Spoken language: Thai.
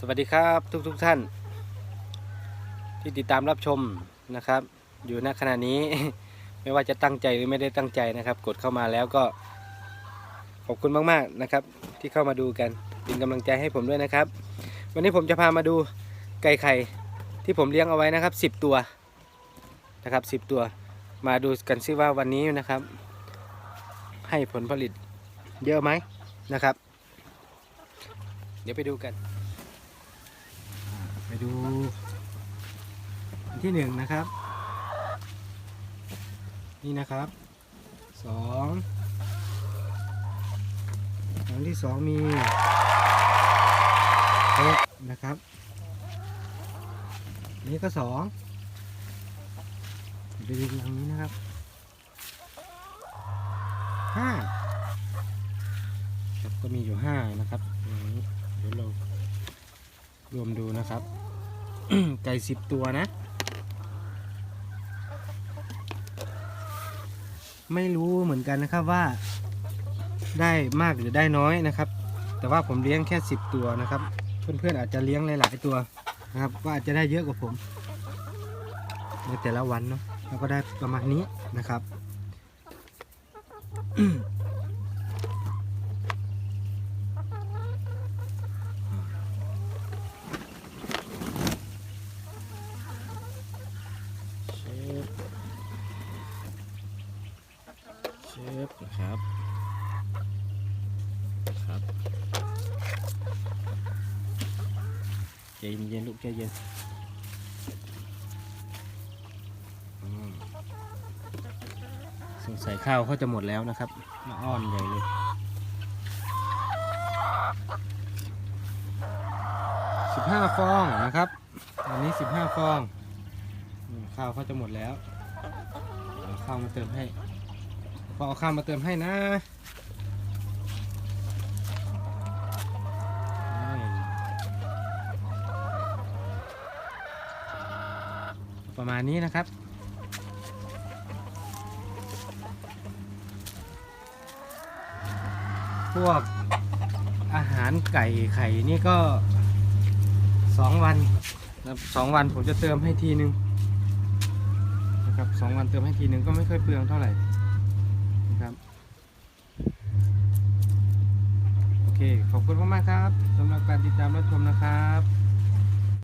สวัสดีครับทุกทุกๆท่าน ที่ติดตามรับชมนะครับ อยู่ณขณะนี้ ไม่ว่าจะตั้งใจหรือไม่ได้ตั้งใจนะครับ กดเข้ามาแล้วก็ ขอบคุณมากๆนะครับ ที่เข้ามาดูกันเป็นกำลังใจให้ผมด้วยนะครับ วันนี้ผมจะพามาดูไก่ไข่ที่ผมเลี้ยงเอาไว้นะครับ 10 ตัวนะครับ 10 ตัว มาดูกันซิว่าวันนี้นะครับ ให้ผลผลิตเยอะไหมนะครับ เดี๋ยวไปดูกัน ไปดูที่หนึ่งนะครับ นี่นะครับสองอันที่สองมีหกนะครับนี่ก็สองดูทางนี้นะครับห้าครับก็มีอยู่ห้านะครับอย่างนี้เดี๋ยวเรา รวมดูนะครับ ไก่สิบตัวนะ ไม่รู้เหมือนกันนะครับว่า ได้มากหรือได้น้อยนะครับ แต่ว่าผมเลี้ยงแค่10ตัวนะครับ เพื่อนๆอาจจะเลี้ยงหลาย ๆ ตัวนะครับ ก็อาจจะได้เยอะกว่าผม ในแต่ละวันเนาะเราก็ได้ประมาณนี้นะครับ เชฟ เชฟนะครับครับใจเย็นๆลูกใจเย็นสงสัยข้าวเขาจะหมดแล้วนะครับมาอ้อนใหญ่เลยสิบห้าฟองนะครับอันนี้สิบห้าฟอง ข้าวเขาจะหมดแล้วเข้าวมาเติมให้ พอเอาข้าวมาเติมให้นะประมาณนี้นะครับ พวกอาหารไก่ไข่นี่ก็สองวันสองวันผมจะเติมให้ทีนึงนะครับสองวันเติมให้ทีหนึ่งก็ไม่ค่อยเปลืองเท่าไหร่ ครับ โอเค ขอบคุณมากๆครับสำหรับการติดตามรับชมนะครับ